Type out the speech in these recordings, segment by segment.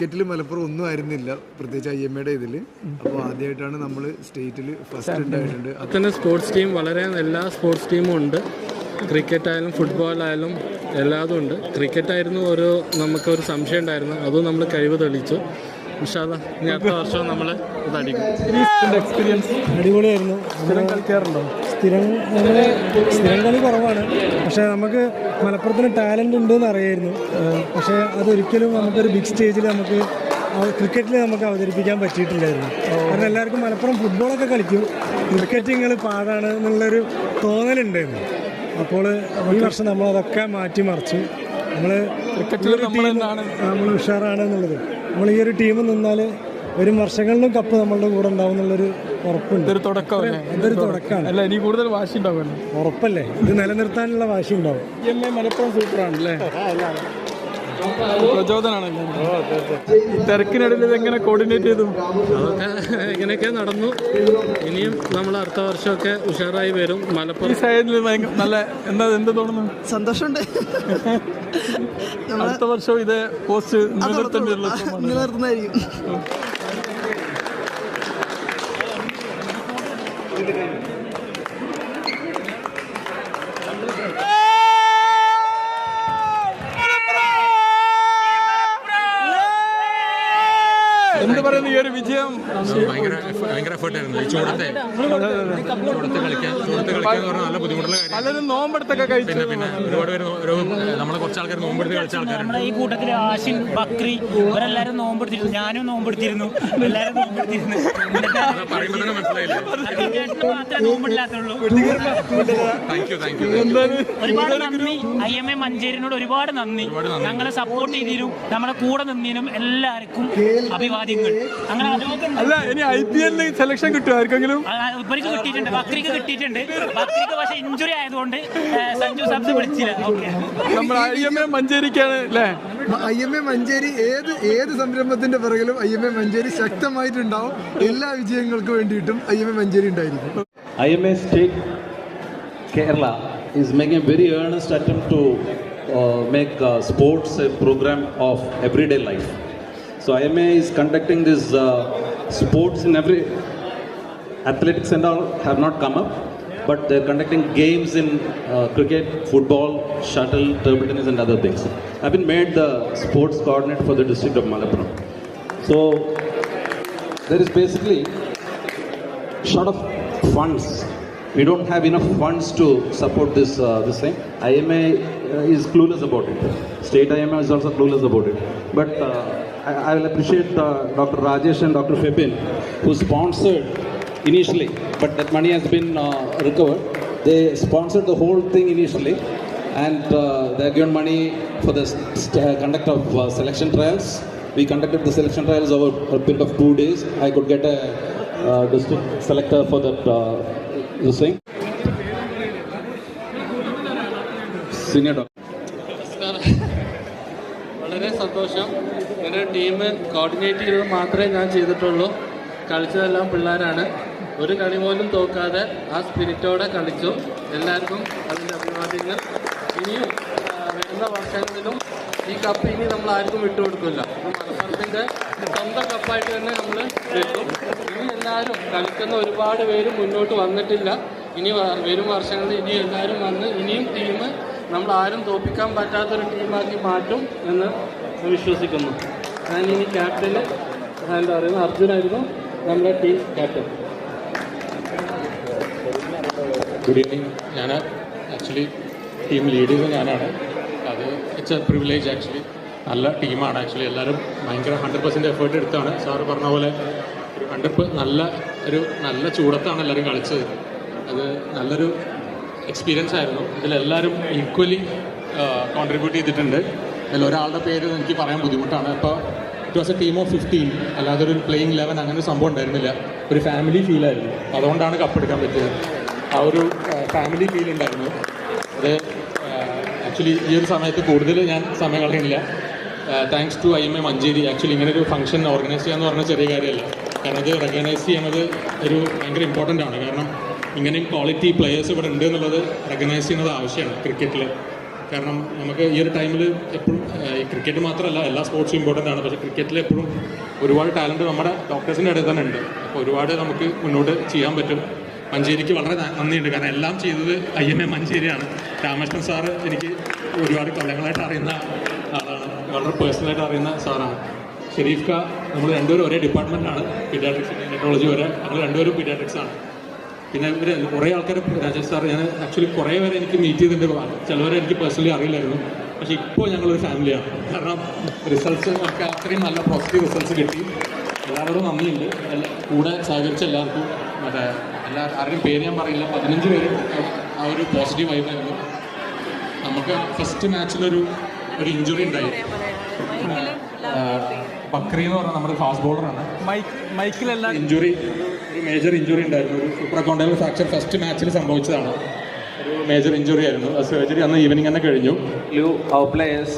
ക്രിക്കറ്റിൽ മലപ്പുറം ഒന്നും ആയിരുന്നില്ല പ്രത്യേകിച്ച് ഐ എം എയുടെ ഇതിൽ അപ്പോൾ ആദ്യമായിട്ടാണ് നമ്മൾ സ്റ്റേറ്റിൽ ഫസ്റ്റ് ഉണ്ടായിട്ടുണ്ട്. അത് തന്നെ സ്പോർട്സ് ടീം വളരെ എല്ലാ സ്പോർട്സ് ടീമും ഉണ്ട്. ക്രിക്കറ്റ് ആയാലും ഫുട്ബോൾ ആയാലും എല്ലാതും ഉണ്ട്. ക്രിക്കറ്റ് ആയിരുന്നു ഒരു നമുക്കൊരു സംശയം ഉണ്ടായിരുന്നു അതും നമ്മൾ കഴിവ് തെളിയിച്ചു. ഇൻഷാല്ല ഇനി അടുത്ത വർഷം നമ്മൾ ഇതടിക്കും എക്സ്പീരിയൻസ് അടിപൊളിയായിരുന്നു. കളിക്കാറുണ്ടോ? സ്ഥിരം സ്ഥിരം കളി കുറവാണ്. പക്ഷേ നമുക്ക് മലപ്പുറത്തിന് ടാലന്റ് ഉണ്ട് എന്ന് അറിയായിരുന്നു പക്ഷേ അതൊരിക്കലും നമുക്കൊരു ബിഗ് സ്റ്റേജിൽ നമുക്ക് ക്രിക്കറ്റിൽ നമുക്ക് അവതരിപ്പിക്കാൻ പറ്റിയിട്ടില്ലായിരുന്നു. കാരണം എല്ലാവർക്കും മലപ്പുറം ഫുട്ബോളൊക്കെ കളിക്കും. ക്രിക്കറ്റ് നിങ്ങൾ പാടാണ് എന്നുള്ളൊരു തോന്നലുണ്ടായിരുന്നു. അപ്പോൾ ഈ വർഷം നമ്മളതൊക്കെ മാറ്റിമറിച്ചു നമ്മൾ ക്രിക്കറ്റിൽ നമ്മൾ ഉഷാറാണ് എന്നുള്ളത്. നമ്മൾ ഈ ഒരു ടീം നിന്നാൽ വരും വർഷങ്ങളിലും കപ്പ് നമ്മളുടെ കൂടെ ഉണ്ടാവും എന്നുള്ളൊരു ഇതൊരു തുടക്കമല്ലേ? ഇതൊരു തുടക്കമാണ്. അല്ല ഇനി കൂടുതൽ വാശി ഉണ്ടാവുമല്ലോ. ഉറപ്പല്ലേ? ഇത് നിലനിർത്താനുള്ള വാശി ഉണ്ടാവും. എം എ മലപ്പുറം സൂപ്പറാണ് അല്ലേ പ്രചോദനാണല്ലേ? തിരക്കിനിടയിൽ ഇതെങ്ങനെ കോർഡിനേറ്റ് ചെയ്തു? അതൊക്കെ ഇങ്ങനെയൊക്കെ നടന്നു. ഇനിയും നമ്മൾ അടുത്ത വർഷമൊക്കെ ഉഷാറായി വരും. മലപ്പുറം സൈഡിൽ ഭയങ്കര നല്ല എന്താ എന്ത് തോന്നുന്നു? സന്തോഷമുണ്ട്. അടുത്ത വർഷം ഇതേ പോസ്റ്റ് നിലനിർത്തേണ്ടി നിലനിർത്തുന്നതായിരിക്കും. ఎందుకంటే എന്ത് പറയുന്നു ഈ ഒരു വിജയം? ഭയങ്കര ഭയങ്കര എഫേർട്ടായിരുന്നു ഈ ചൂടത്തെ ചൂടത്ത് കളിക്കാൻ ചൂടത്ത് കളിക്കാൻ എന്ന് പറഞ്ഞാൽ നല്ല ബുദ്ധിമുട്ടുള്ള കാര്യം പലരും നോമ്പെടുത്തൊക്കെ കഴിച്ചു. പിന്നെ പിന്നെ ഒരുപാട് പേര് ഒരു നമ്മളെ കുറച്ച് ആൾക്കാർ നോമ്പെടുത്ത് കളിച്ച ആൾക്കാരുണ്ട് നമ്മളെ ഈ കൂട്ടത്തിൽ ആഷിൻ ബക്രി ഇവരെല്ലാരും നോമ്പെടുത്തിരുന്നു. ഞാനും നോമ്പെടുത്തിരുന്നു. എല്ലാരും നോമ്പെടുത്തിരുന്നു. എന്നിട്ട് പറയുമ്പോൾ തന്നെ മനസ്സിലായില്ല? അതിന്റെ മാത്രമേ നോമ്പില്ലാത്തുള്ളൂ താങ്ക് യു താങ്ക് യു ഒരുപാട് നന്ദി. ഐ എം എ മഞ്ചേരിനോട് ഒരുപാട് നന്ദി. ഞങ്ങളെ സപ്പോർട്ട് ചെയ്തതിനും നമ്മളെ കൂടെ നിന്നിനും എല്ലാവർക്കും അഭിവാദ്യങ്ങൾ അങ്ങനെ അല്ല ഇനി ഐ പി എല്ലിൽ സെലക്ഷൻ കിട്ടും ആർക്കെങ്കിലും ഇവർക്ക് കിട്ടിയിട്ടുണ്ട്. ബക്രിക്ക് കിട്ടിയിട്ടുണ്ട്. ബക്രിക്ക് പക്ഷെ ഇഞ്ചുറി ആയതുകൊണ്ട് സഞ്ജു സാബ്സ് വിളിച്ചില്ല. നമ്മൾ ഐ എം എ മഞ്ചേരിക്കാണ് അല്ലേ ഐ എം എ മഞ്ചേരി ഏത് ഏത് സംരംഭത്തിന്റെ പിറകിലും ഐ എം എ മഞ്ചേരി ശക്തമായിട്ടുണ്ടാവും. എല്ലാ വിജയങ്ങൾക്കും വേണ്ടിയിട്ടും ഐ എം എ മഞ്ചേരി ഉണ്ടായിരിക്കും. IMA state Kerala is making a very earnest attempt to uh, make uh, sports a program of everyday life. So IMA is conducting this uh, sports in every athletics and all have not come up, but they're conducting games in uh, cricket, football, shuttle, table tennis, and other things. I've been made the sports coordinator for the district of Malappuram. So there is basically short of funds. We don't have enough funds to support this uh, this thing. IMA uh, is clueless about it. State IMA is also clueless about it. But uh, I, will appreciate uh, Dr. Rajesh and Dr. Febin who sponsored initially, but that money has been uh, recovered. They sponsored the whole thing initially, and uh, they are given money for the uh, conduct of uh, selection trials. We conducted the selection trials over a period of two days. I could get a uh, district selector for that uh, thing. Senior doctor. വളരെ സന്തോഷം. എന്റെ team coordinate ചെയ്തത് മാത്രമേ ഞാൻ ചെയ്തിട്ടുള്ളൂ. കളിച്ചതെല്ലാം പിള്ളേരാണ്. ഒരു കളി പോലും തോക്കാതെ ആ സ്പിരിറ്റോടെ കളിച്ചു. എല്ലാവർക്കും അതിന്റെ അഭിവാദ്യങ്ങൾ. ഇനിയും വരുന്ന വർഷങ്ങളിലും ഈ കപ്പ് ഇനി നമ്മൾ ആർക്കും വിട്ടുകൊടുക്കില്ല കൊടുക്കില്ല. മലപ്പുറത്തിന്റെ സ്വന്തം കപ്പായിട്ട് തന്നെ നമ്മൾ വെക്കും ഇനി എല്ലാവരും കളിക്കുന്ന ഒരുപാട് പേര് മുന്നോട്ട് വന്നിട്ടില്ല. ഇനി വരും വർഷങ്ങളിൽ ഇനി എല്ലാവരും വന്ന് ഇനിയും ടീം നമ്മൾ ആരും തോൽപ്പിക്കാൻ പറ്റാത്തൊരു ടീമാക്കി മാറ്റും എന്ന് വിശ്വസിക്കുന്നു. ഞാൻ ഇനി ക്യാപ്റ്റന് എന്താ പറയുന്നത് അർജുനായിരുന്നു നമ്മുടെ ടീം ക്യാപ്റ്റൻ ഗുഡ് ഈവനിങ് ഞാൻ ആക്ച്വലി ടീം ലീഡ് ചെയ്തത് ഞാനാണ്. അത് ഇറ്റ്സ് എ പ്രിവിലേജ് ആക്ച്വലി നല്ല ടീമാണ് ആക്ച്വലി എല്ലാവരും ഭയങ്കര ഹൺഡ്രഡ് പെർസെന്റ് എഫേർട്ട് എടുത്താണ്. സാറ് പറഞ്ഞ പോലെ ഒരു ഹൺഡ്രഡ് നല്ല ഒരു നല്ല ചൂടത്താണ് എല്ലാവരും കളിച്ചത്. അത് നല്ലൊരു എക്സ്പീരിയൻസ് ആയിരുന്നു. ഇതിലെല്ലാവരും ഈക്വലി കോൺട്രിബ്യൂട്ട് ചെയ്തിട്ടുണ്ട്. അതിൽ ഒരാളുടെ പേര് എനിക്ക് പറയാൻ ബുദ്ധിമുട്ടാണ്. അപ്പോൾ it was a team of fifteen അല്ലാതെ ഒരു പ്ലേയിങ് ലെവൻ അങ്ങനെ ഒരു സംഭവം ഉണ്ടായിരുന്നില്ല. ഒരു ഫാമിലി ഫീലായിരുന്നു അതുകൊണ്ടാണ് കപ്പെടുക്കാൻ പറ്റിയത്. ആ ഒരു ഫാമിലി ഫീൽ ഉണ്ടായിരുന്നു. അത് ആക്ച്വലി ഈ ഒരു സമയത്ത് കൂടുതൽ ഞാൻ സമയം കളയുന്നില്ല. Thanks to I M A Manjeri. Actually ഇങ്ങനെ ഒരു ഫംഗ്ഷൻ ഓർഗനൈസ് ചെയ്യാന്ന് പറഞ്ഞാൽ ചെറിയ കാര്യമല്ല. കാരണം ഇത് റെക്കഗ്നൈസ് ചെയ്യുന്നത് ഒരു ഭയങ്കര ഇമ്പോർട്ടന്റ് ആണ്. കാരണം ഇങ്ങനെയും ക്വാളിറ്റി പ്ലെയേഴ്സ് ഇവിടെ ഉണ്ട് എന്നുള്ളത് റെക്കഗ്നൈസ് ചെയ്യുന്നത് ആവശ്യമാണ് ക്രിക്കറ്റിൽ കാരണം നമുക്ക് ഈ ഒരു ടൈമിൽ എപ്പോഴും ഈ ക്രിക്കറ്റ് മാത്രമല്ല എല്ലാ സ്പോർട്സും ഇമ്പോർട്ടന്റ് ആണ്. പക്ഷേ ക്രിക്കറ്റിൽ എപ്പോഴും ഒരുപാട് ടാലന്റ് നമ്മുടെ ഡോക്ടേഴ്സിന്റെ ഇടയിൽ തന്നെ ഉണ്ട്. അപ്പോൾ ഒരുപാട് നമുക്ക് മുന്നോട്ട് ചെയ്യാൻ പറ്റും. മഞ്ചേരിക്ക് വളരെ നന്ദിയുണ്ട്. കാരണം എല്ലാം ചെയ്തത് ഐ എം എ മഞ്ചേരിയാണ്. രാമകൃഷ്ണൻ സാറ് എനിക്ക് ഒരുപാട് കൊല്ലങ്ങളായിട്ട് അറിയുന്ന ആളാണ്. വളരെ പേഴ്സണലായിട്ട് അറിയുന്ന സാറാണ് ഷെരീഫ് ക നമ്മൾ രണ്ടുപേരും ഒരേ ഡിപ്പാർട്ട്മെന്റാണ് പീഡിയാട്രിക്സ് ടെക്നോളജി വരെ. നമ്മൾ രണ്ടുപേരും പീഡിയാട്രിക്സ് ആണ്. പിന്നെ ഇവർ കുറേ ആൾക്കാർ രാജേഷ് സാർ ഞാൻ ആക്ച്വലി കുറേ പേരെ എനിക്ക് മീറ്റ് ചെയ്തിട്ടുണ്ട്. ചിലവരെ എനിക്ക് പേഴ്സണലി അറിയില്ലായിരുന്നു. പക്ഷെ ഇപ്പോൾ ഞങ്ങളൊരു ഫാമിലിയാണ് കാരണം റിസൾട്ട്സ് ഒക്കെ അത്രയും നല്ല പോസിറ്റീവ് റിസൾട്ട്സ് കിട്ടി. എല്ലാവരോടും നന്ദിയുണ്ട്. എല്ലാ കൂടെ സഹകരിച്ച എല്ലാവർക്കും മറ്റേ എല്ലാ ആരുടെയും പേര് ഞാൻ പറയില്ല. പതിനഞ്ച് പേര് ആ ഒരു പോസിറ്റീവ് വൈബായിരുന്നു നമുക്ക് ഫസ്റ്റ് മാച്ചിലൊരു ഒരു ഇഞ്ചുറി ഉണ്ടായി. ബക്രി എന്ന് പറഞ്ഞാൽ നമ്മുടെ ഫാസ്റ്റ് ബോളറാണ് മൈക്കിലല്ല ഇഞ്ചുറി ഒരു മേജർ ഇഞ്ചുറി ഉണ്ടായിരുന്നു ഒരു സൂപ്പർ അക്കൗണ്ടബിൾ ഫ്രാക്ചർ ഫസ്റ്റ് മാച്ചിൽ സംഭവിച്ചതാണ് ഒരു മേജർ ഇഞ്ചുറി ആയിരുന്നു ആ സർജറി അന്ന് ഈവനിങ് തന്നെ കഴിഞ്ഞു you, our players,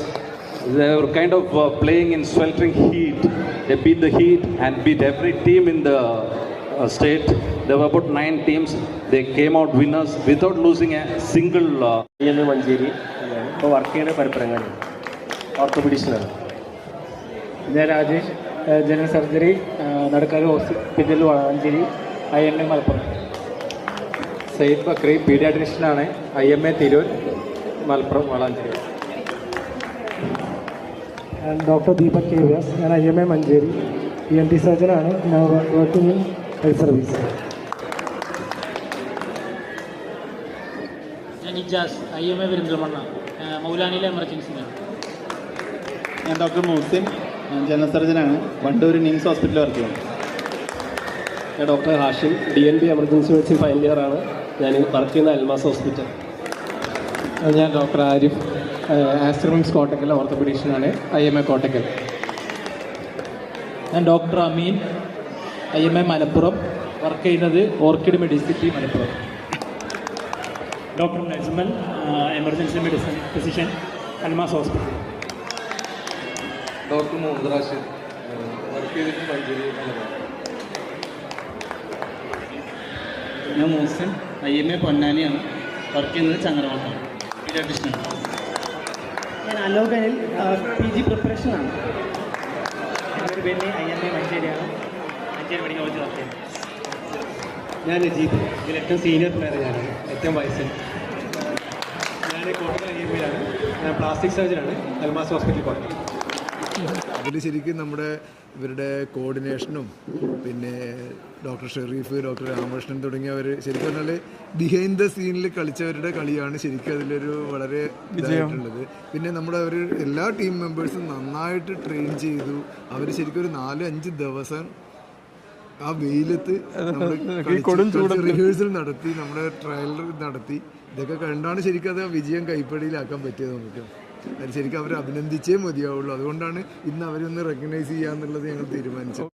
they were kind of uh, playing in sweltering heat. They beat the heat and beat every team in the uh, state. There were about nine teams. They came out winners without losing a single. Uh, Manjeri ഇപ്പോൾ work ചെയ്യുന്ന പരപ്പരങ്ങാടി ഓർത്തോപീഡിഷനാണ് ഞാൻ Rajesh general surgery uh Nadakkavu hospital Valanchery I M A Malappuram. Sayyid Bakri പീഡിയാട്രിഷ്യനാണ് I M A Tirur Malappuram Valanchery. Doctor Deepak K Vyas ഞാൻ I M A Manjeri. E N T സർജനാണ് ഞാൻ working in health service ഞാൻ Ijas I M A Perinthalmanna. മൗലാനിയിലെ എമർജൻസിയാണ് ഞാൻ doctor Moosin. ഞാൻ general സർജനാണ് വണ്ടൂർ നിംസ് ഹോസ്പിറ്റലിൽ work ചെയ്യുന്നത് ഞാൻ doctor Hashim D N B emergency medicine final year ആണ്. ഞാൻ വർക്ക് ചെയ്യുന്ന അൽമാസ് ഹോസ്പിറ്റൽ. ഞാൻ ഡോക്ടർ ആരിഫ് ആസ്ട്രമിക്സ് കോട്ടക്കൽ ഓർത്തോപീഡീഷ്യനാണ് ഐ എം എ കോട്ടക്കൽ. ഞാൻ doctor Ameen I M A Malappuram. Work ചെയ്യുന്നത് Orchid Medicity Malappuram. Doctor Najmal emergency medicine physician Almas hospital. Doctor Muhammad Rashid work ചെയ്തിട്ട് മഞ്ചേരി ഞാൻ Mohsin I M A പൊന്നാനിയാണ്. വർക്ക് ചെയ്യുന്നത് പീഡിയാട്രിഷ്യനാണ് ഞാൻ അലോകനിൽ പി ജി പ്രിപ്പറേഷനാണ്. എന്റെ പേര് ഐ എം എ മഞ്ചേരിയാണ്. മഞ്ചേരി മെഡിക്കൽ കോളേജ് വർക്ക് ചെയ്യുന്നത് ഞാൻ അജീത് ഇതിൽ ഏറ്റവും സീനിയർ പ്ലെയർ ഞാനാണ്. ഏറ്റവും വയസ്സിൽ ഞാൻ കോട്ടയം ഐ എം എയിലാണ് ഞാൻ പ്ലാസ്റ്റിക് സർജനാണ് അൽമാസ് ഹോസ്പിറ്റലിൽ കോട്ടക്കൽ അതിൽ ശരിക്കും നമ്മുടെ ഇവരുടെ കോർഡിനേഷനും പിന്നെ ഡോക്ടർ ഷെറീഫ് ഡോക്ടർ രാമകൃഷ്ണൻ തുടങ്ങിയവർ ശരിക്കും പറഞ്ഞാൽ ബിഹൈൻഡ് ദ സീനിൽ കളിച്ചവരുടെ കളിയാണ് ശരിക്കും അതിലൊരു വളരെ ഇതായിട്ടുള്ളത്. പിന്നെ നമ്മുടെ അവർ എല്ലാ ടീം മെമ്പേഴ്സും നന്നായിട്ട് ട്രെയിൻ ചെയ്തു. അവർ ശരിക്കും ഒരു നാല് അഞ്ച് ദിവസം ആ വെയിലത്ത് റിഹേഴ്സൽ നടത്തി നമ്മുടെ ട്രയൽ നടത്തി. ഇതൊക്കെ കണ്ടാണ് ശരിക്കും അത് വിജയം കൈപ്പടിയിലാക്കാൻ പറ്റിയത് നമുക്ക്. ശരിക്കും അവരെ അഭിനന്ദിച്ചേ മതിയാവുള്ളൂ. അതുകൊണ്ടാണ് ഇന്ന് അവരൊന്ന് റെക്കഗ്നൈസ് ചെയ്യാന്നുള്ളത് ഞങ്ങൾ തീരുമാനിച്ചത്.